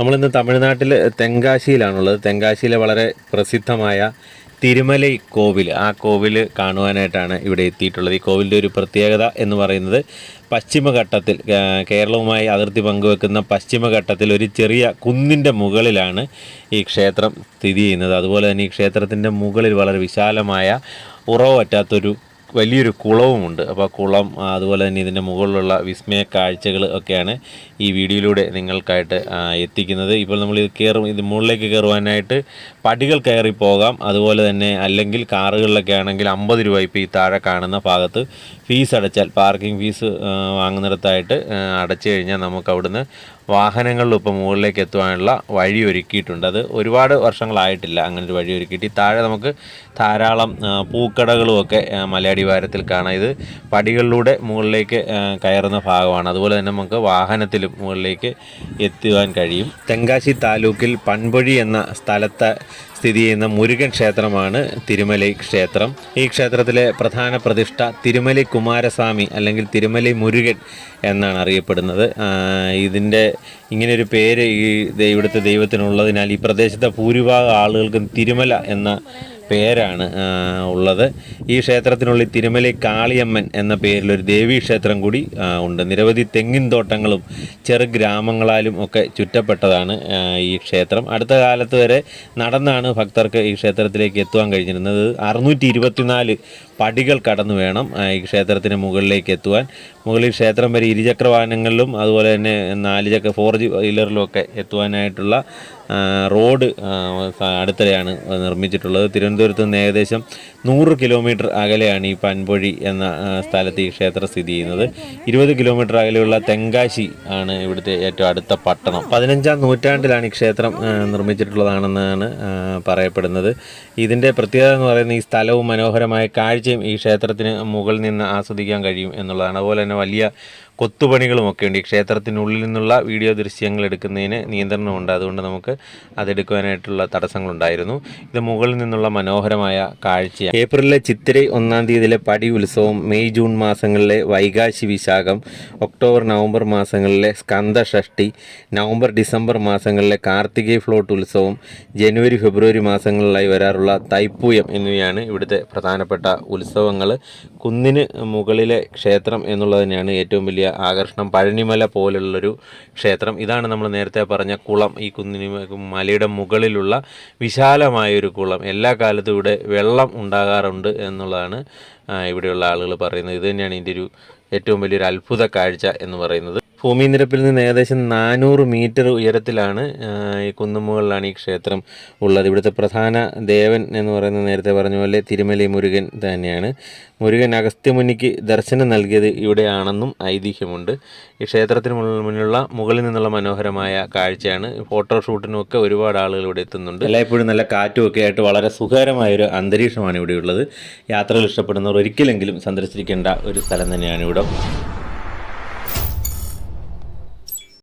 നമ്മളിന്ന് തമിഴ്നാട്ടിൽ തെങ്കാശിയിലാണുള്ളത്. തെങ്കാശിയിലെ വളരെ പ്രസിദ്ധമായ തിരുമലൈ കോവിൽ. ആ കോവിൽ കാണുവാനായിട്ടാണ് ഇവിടെ എത്തിയിട്ടുള്ളത്. ഈ കോവിലിന്റെ ഒരു പ്രത്യേകത എന്ന് പറയുന്നത് പശ്ചിമഘട്ടത്തിൽ കേരളവുമായി അതിർത്തി പങ്കുവെക്കുന്ന പശ്ചിമഘട്ടത്തിൽ ഒരു ചെറിയ കുന്നിന്റെ മുകളിലാണ് ഈ ക്ഷേത്രം സ്ഥിതി ചെയ്യുന്നത്. അതുപോലെ തന്നെ ഈ ക്ഷേത്രത്തിന്റെ മുകളിൽ വളരെ വിശാലമായ ഉറവ് പറ്റാത്തൊരു വലിയൊരു കുളവുമുണ്ട്. അപ്പോൾ ആ കുളം അതുപോലെ തന്നെ ഇതിന്റെ മുകളിലുള്ള വിസ്മയ കാഴ്ചകൾ ഒക്കെയാണ് ഈ വീഡിയോയിലൂടെ നിങ്ങൾക്കായിട്ട് എത്തിക്കുന്നത്. ഇപ്പോൾ നമ്മൾ ഇത് കയറും ഇത് മുകളിലേക്ക് കയറുവാനായിട്ട് പടികൾ കയറി പോകാം. അതുപോലെ തന്നെ അല്ലെങ്കിൽ കാറുകളിലൊക്കെ ആണെങ്കിൽ അമ്പത് രൂപ ഇപ്പോൾ ഈ താഴെ കാണുന്ന ഭാഗത്ത് ഫീസ് അടച്ചാൽ പാർക്കിംഗ് ഫീസ് വാങ്ങുന്നിടത്തായിട്ട് അടച്ചു കഴിഞ്ഞാൽ നമുക്ക് അവിടുന്ന് വാഹനങ്ങളിൽ ഇപ്പോൾ മുകളിലേക്ക് എത്തുവാനുള്ള വഴി ഒരുക്കിയിട്ടുണ്ട്. അത് ഒരുപാട് വർഷങ്ങളായിട്ടില്ല അങ്ങനെ ഒരു വഴി ഒരുക്കിയിട്ട്. താഴെ നമുക്ക് ധാരാളം ആ, പൂക്കടകളും ഒക്കെ മലയാടി വാരത്തിൽ കാണാം. ഇത് പടികളിലൂടെ മുകളിലേക്ക് കയറുന്ന ഭാഗമാണ്. അതുപോലെ തന്നെ നമുക്ക് വാഹനത്തിലും മുകളിലേക്ക് എത്തുവാൻ കഴിയും. തെങ്കാശി താലൂക്കിൽ പൺപൊഴി എന്ന സ്ഥലത്ത് സ്ഥിതി ചെയ്യുന്ന മുരുകൻ ക്ഷേത്രമാണ് തിരുമലൈ ക്ഷേത്രം. ഈ ക്ഷേത്രത്തിലെ പ്രധാന പ്രതിഷ്ഠ തിരുമലൈ കുമാരസ്വാമി അല്ലെങ്കിൽ തിരുമലൈ മുരുകൻ എന്നാണ് അറിയപ്പെടുന്നത്. ഇതിന്റെ ഇങ്ങനെയൊരു പേര് ഈ ഇവിടുത്തെ ദൈവത്തിനുള്ളതിനാൽ ഈ പ്രദേശത്തെ ഭൂരിഭാഗം ആളുകൾക്കും തിരുമല എന്ന പേരാണ് ഉള്ളത്. ഈ ക്ഷേത്രത്തിനുള്ളിൽ തിരുമലൈ കാളിയമ്മൻ എന്ന പേരിലൊരു ദേവീ ക്ഷേത്രം കൂടി ഉണ്ട്. നിരവധി തെങ്ങിൻ തോട്ടങ്ങളും ചെറു ഗ്രാമങ്ങളാലും ഒക്കെ ചുറ്റപ്പെട്ടതാണ് ഈ ക്ഷേത്രം. അടുത്ത കാലത്ത് വരെ നടന്നാണ് ഭക്തർക്ക് ഈ ക്ഷേത്രത്തിലേക്ക് എത്തുവാൻ കഴിഞ്ഞിരുന്നത്. അറുന്നൂറ്റി ഇരുപത്തിനാല് പടികൾ കടന്നു വേണം ഈ ക്ഷേത്രത്തിന് മുകളിലേക്ക് എത്തുവാൻ. മുകളിൽ ക്ഷേത്രം വരെ ഇരുചക്ര വാഹനങ്ങളിലും അതുപോലെ തന്നെ നാല് ചക്ര ഫോർ വീലറിലും ഒക്കെ എത്തുവാനായിട്ടുള്ള റോഡ് അടുത്തിടെയാണ് നിർമ്മിച്ചിട്ടുള്ളത്. തിരുവനന്തപുരത്ത് നിന്ന് ഏകദേശം നൂറ് കിലോമീറ്റർ അകലെയാണ് ഈ പൻപൊഴി എന്ന സ്ഥലത്ത് ഈ ക്ഷേത്രം സ്ഥിതി ചെയ്യുന്നത്. ഇരുപത് കിലോമീറ്റർ അകലെയുള്ള തെങ്കാശി ആണ് ഇവിടുത്തെ ഏറ്റവും അടുത്ത പട്ടണം. പതിനഞ്ചാം നൂറ്റാണ്ടിലാണ് ഈ ക്ഷേത്രം നിർമ്മിച്ചിട്ടുള്ളതാണെന്നാണ് പറയപ്പെടുന്നത്. ഇതിന്റെ പ്രത്യേകത എന്ന് പറയുന്നത് ഈ സ്ഥലവും മനോഹരമായ കാഴ്ചയും ഈ ക്ഷേത്രത്തിന് മുകളിൽ നിന്ന് ആസ്വദിക്കാൻ കഴിയും എന്നുള്ളതാണ്. അതുപോലെ തന്നെ വലിയ കൊത്തുപണികളും ഒക്കെ ഉണ്ട് ഈ ക്ഷേത്രത്തിനുള്ളിൽ നിന്നുള്ള വീഡിയോ ദൃശ്യങ്ങൾ എടുക്കുന്നതിന് നിയന്ത്രണമുണ്ട്. അതുകൊണ്ട് നമുക്ക് അതെടുക്കുവാനായിട്ടുള്ള തടസ്സങ്ങളുണ്ടായിരുന്നു. ഇത് മുകളിൽ നിന്നുള്ള മനോഹരമായ കാഴ്ചയാണ്. ഏപ്രിലിലെ ചിത്തിരൈ ഒന്നാം തീയതിയിലെ പടി ഉത്സവം മെയ് ജൂൺ മാസങ്ങളിലെ വൈകാശി വിശാഖം ഒക്ടോബർ നവംബർ മാസങ്ങളിലെ സ്കന്ദഷഷ്ടി നവംബർ ഡിസംബർ മാസങ്ങളിലെ കാർത്തികൈ ഫ്ലോട്ട് ഉത്സവം ജനുവരി ഫെബ്രുവരി മാസങ്ങളിലായി വരാറുള്ള തൈപ്പൂയം എന്നിവയാണ് ഇവിടുത്തെ പ്രധാനപ്പെട്ട ഉത്സവങ്ങൾ. കുന്നിന് മുകളിലെ ക്ഷേത്രം എന്നുള്ളത് തന്നെയാണ് ഏറ്റവും വലിയ ആകർഷണം പഴനിമല പോലുള്ളൊരു ക്ഷേത്രം. ഇതാണ് നമ്മൾ നേരത്തെ പറഞ്ഞ കുളം. ഈ കുന്നിന് മലയുടെ മുകളിലുള്ള വിശാലമായൊരു കുളം. എല്ലാ കാലത്തും ഇവിടെ വെള്ളം ഉണ്ടാകാറുണ്ട് എന്നുള്ളതാണ് ഇവിടെയുള്ള ആളുകൾ പറയുന്നത്. ഇത് തന്നെയാണ് ഇതിന്റെ ഒരു ഏറ്റവും വലിയൊരു അത്ഭുത കാഴ്ച എന്ന് പറയുന്നത്. ഭൂമി നിരപ്പിൽ നിന്ന് ഏകദേശം നാനൂറ് മീറ്റർ ഉയരത്തിലാണ് ഈ കുന്നുമുകളിലാണ് ഈ ക്ഷേത്രം ഉള്ളത്. ഇവിടുത്തെ പ്രധാന ദേവൻ എന്ന് പറയുന്നത് നേരത്തെ പറഞ്ഞ പോലെ തിരുമലി മുരുകൻ തന്നെയാണ്. മുരുകൻ അഗസ്ത്യമുനിക്ക് ദർശനം നൽകിയത് ഇവിടെയാണെന്നും ഐതിഹ്യമുണ്ട്. ഈ ക്ഷേത്രത്തിന് മുന്നിലുള്ള മുകളിൽ നിന്നുള്ള മനോഹരമായ കാഴ്ചയാണ്. ഫോട്ടോഷൂട്ടിനും ഒക്കെ ഒരുപാട് ആളുകൾ ഇവിടെ എത്തുന്നുണ്ട്. എല്ലായ്പ്പോഴും നല്ല കാറ്റും ഒക്കെ ആയിട്ട് വളരെ സുഖകരമായൊരു അന്തരീക്ഷമാണ് ഇവിടെയുള്ളത് യാത്രകൾ ഇഷ്ടപ്പെടുന്നവർ ഒരിക്കലെങ്കിലും സന്ദർശിക്കേണ്ട ഒരു സ്ഥലം തന്നെയാണ് ഇവിടെ.